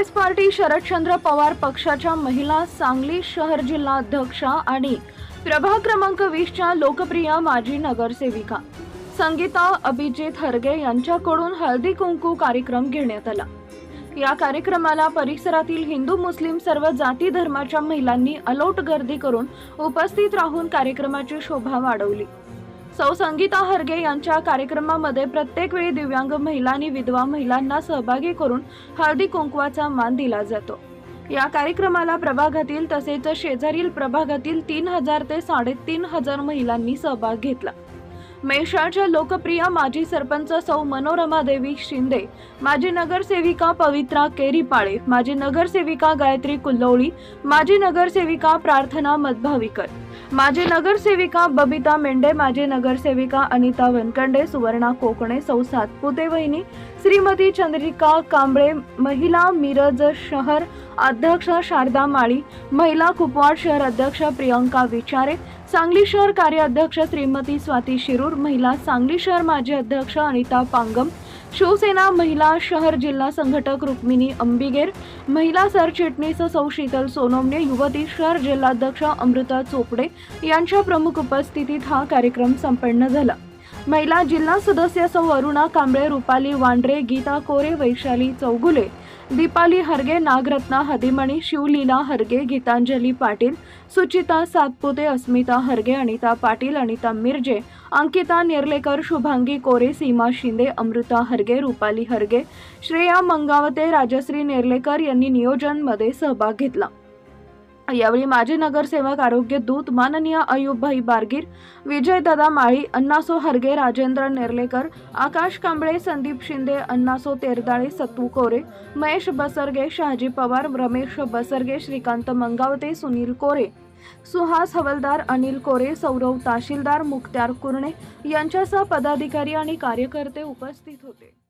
Congress party Sharadchandra Pawar पक्षाच्या महिला सांगली शहर जिल्हा अध्यक्षा आणि प्रभाग क्रमांक वीसच्या लोकप्रिय माजी नगरसेविका संगीता अभिजित हरगे यांच्याकडून हळदी कुंकू कार्यक्रम घेण्यात आला. या कार्यक्रमाला परिसरातील हिंदू मुस्लिम सर्व जाती धर्माच्या महिलांनी अलोट गर्दी करून उपस्थित राहून कार्यक्रमाची शोभा वाढवली. सौ संगीता हरगे यांच्या कार्यक्रमामध्ये प्रत्येक वेळी दिव्यांग महिला आणि विधवा महिलांना सहभागी करून हळदी कुंकवाचा मान दिला जातो. या कार्यक्रमाला प्रभागातील तसेच शेजारील प्रभागातील तीन हजार ते साडेतीन हजार महिलांनी सहभाग घेतला. मेषाच्या लोकप्रिय माजी सरपंच सौ मनोरमा देवी शिंदे माजी नगरसेविका पवित्रा केरीपाळे माजी नगरसेविका गायत्री कुल्लोळी माजी नगरसेविका प्रार्थना मधभावीकर माजी नगरसेविका बबिता मेंढे माजी नगरसेविका अनिता वनकंडे सुवर्णा कोकणे सौ सातपुते वहिनी श्रीमती चंद्रिका कांबळे महिला मिरज शहर अध्यक्ष शारदा माळी महिला कुपवाड शहर अध्यक्ष प्रियंका विचारे सांगली शहर कार्याध्यक्ष श्रीमती स्वाती शिरूर महिला सांगली शहर माजी अध्यक्ष अनिता पांगम शिवसेना महिला शहर जिल्हा संघटक रुक्मिणी अंबिगेर महिला सरचिटणीस सौ शीतल युवती शहर जिल्हाध्यक्ष अमृता चोपडे यांच्या प्रमुख उपस्थितीत हा कार्यक्रम संपन्न झाला. महिला जिल्हा सदस्य सौ अरुणा कांबळे रुपाली वांड्रे गीता कोरे वैशाली चौगुले दीपाली हरगे नागरत्ना हदिमणी शिवलीला हरगे गीतांजली पाटील सुचिता सातपुते अस्मिता हरगे अनिता पाटील अनिता मिरजे अंकिता नेर्लेकर शुभांगी कोरे सीमा शिंदे अमृता हरगे रुपाली हरगे श्रेया मंगावते राजश्री नेर्लेकर यांनी नियोजनमध्ये सहभाग घेतला. यावेळी माजी नगरसेवक आरोग्य दूत माननीय अयुबभाई बारगीर विजयदादा माळी अण्णासो हरगे राजेंद्र नेर्लेकर आकाश कांबळे संदीप शिंदे अण्णासो तेरदाळे सत्तू कोरे महेश बसरगे शहाजी पवार रमेश बसरगे श्रीकांत मंगावते सुनील कोरे सुहास हवलदार अनिल कोरे सौरव तहसीलदार मुख्तार कुर्णे यांच्यासह पदाधिकारी आणि कार्यकर्ते उपस्थित होते.